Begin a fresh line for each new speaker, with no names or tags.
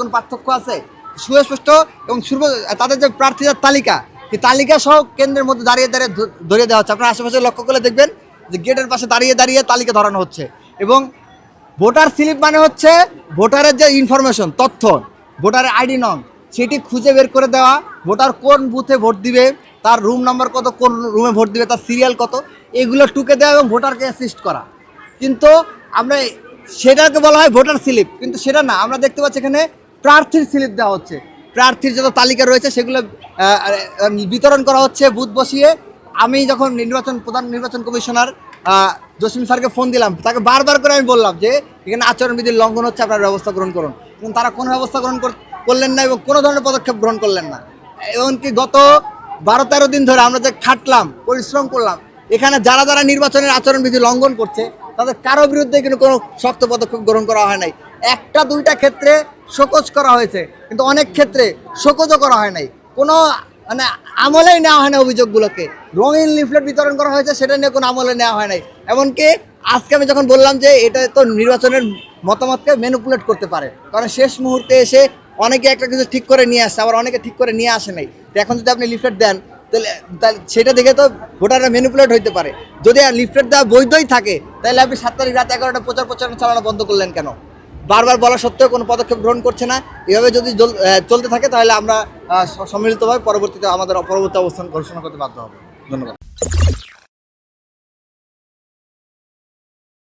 কোনো পার্থক্য আছে। সুস্পষ্ট এবং তাদের যে প্রার্থীদের তালিকা, এই তালিকা সহ কেন্দ্রের মধ্যে দাঁড়িয়ে দাঁড়িয়ে ধরিয়ে দেওয়া হচ্ছে। আপনার আশেপাশে লক্ষ্য করলে দেখবেন যে গেটের পাশে দাঁড়িয়ে দাঁড়িয়ে তালিকা ধরানো হচ্ছে। এবং ভোটার স্লিপ মানে হচ্ছে ভোটারের যে ইনফরমেশন, তথ্য, ভোটারের আইডি নং, সেটি খুঁজে বের করে দেওয়া। ভোটার কোন বুথে ভোট দিবে, তার রুম নাম্বার কত, কোন রুমে ভোট দিবে, তার সিরিয়াল কত, এগুলো টুকে দেওয়া এবং ভোটারকে অ্যাসিস্ট করা। কিন্তু আমরা, সেটাকে বলা হয় ভোটার স্লিপ, কিন্তু সেটা না। আমরা দেখতে পাচ্ছি এখানে প্রার্থীর স্লিপ দেওয়া হচ্ছে। প্রার্থীর যত তালিকা রয়েছে সেগুলো বিতরণ করা হচ্ছে বুথ বসিয়ে। আমি যখন নির্বাচন, প্রধান নির্বাচন কমিশনার জসিম স্যারকে ফোন দিলাম, তাকে বারবার করে আমি বললাম যে, এখানে আচরণবিধির লঙ্ঘন হচ্ছে, আপনার ব্যবস্থা গ্রহণ করুন। এবং তারা কোনো ব্যবস্থা গ্রহণ কর- করলেন না এবং কোনো ধরনের পদক্ষেপ গ্রহণ করলেন না। এমনকি গত বারো তেরো দিন ধরে আমরা যে খাটলাম, পরিশ্রম করলাম, এখানে যারা যারা নির্বাচনের আচরণবিধি লঙ্ঘন করছে, তাদের কারও বিরুদ্ধে কিন্তু কোনো শক্ত পদক্ষেপ গ্রহণ করা হয় নাই। একটা দুইটা ক্ষেত্রে শোকজ করা হয়েছে, কিন্তু অনেক ক্ষেত্রে শোকজও করা হয় নাই। কোনো মানে আমলেই নেওয়া হয় না অভিযোগগুলোকে। রঙিন লিফলেট বিতরণ করা হয়েছে, সেটা নিয়ে কোনো আমলে নেওয়া হয় নাই। এমনকি আজকে আমি যখন বললাম যে এটা তো নির্বাচনের মতামতকে ম্যানিপুলেট করতে পারে, কারণ শেষ মুহূর্তে এসে অনেকে একটা কিছু ঠিক করে নিয়ে আসছে, আবার অনেকে ঠিক করে নিয়ে আসে নাই। তো এখন যদি আপনি লিফলেট দেন, তাহলে সেটা দেখে তো ভোটাররা ম্যানিপুলেট হইতে পারে। যদি লিফলেট দেওয়া বৈধই থাকে, তাহলে আপনি সাত তারিখ রাত এগারোটা প্রচার প্রচারণা চালানো বন্ধ করলেন কেন? বারবার বলা সত্ত্বেও কোনো পদক্ষেপ গ্রহণ করছে না। এভাবে যদি চলতে থাকে তাহলে আমরা সম্মিলিতভাবে পরবর্তীতে আমাদের পরবর্তী অবস্থান ঘোষণা করতে বাধ্য হব। ধন্যবাদ।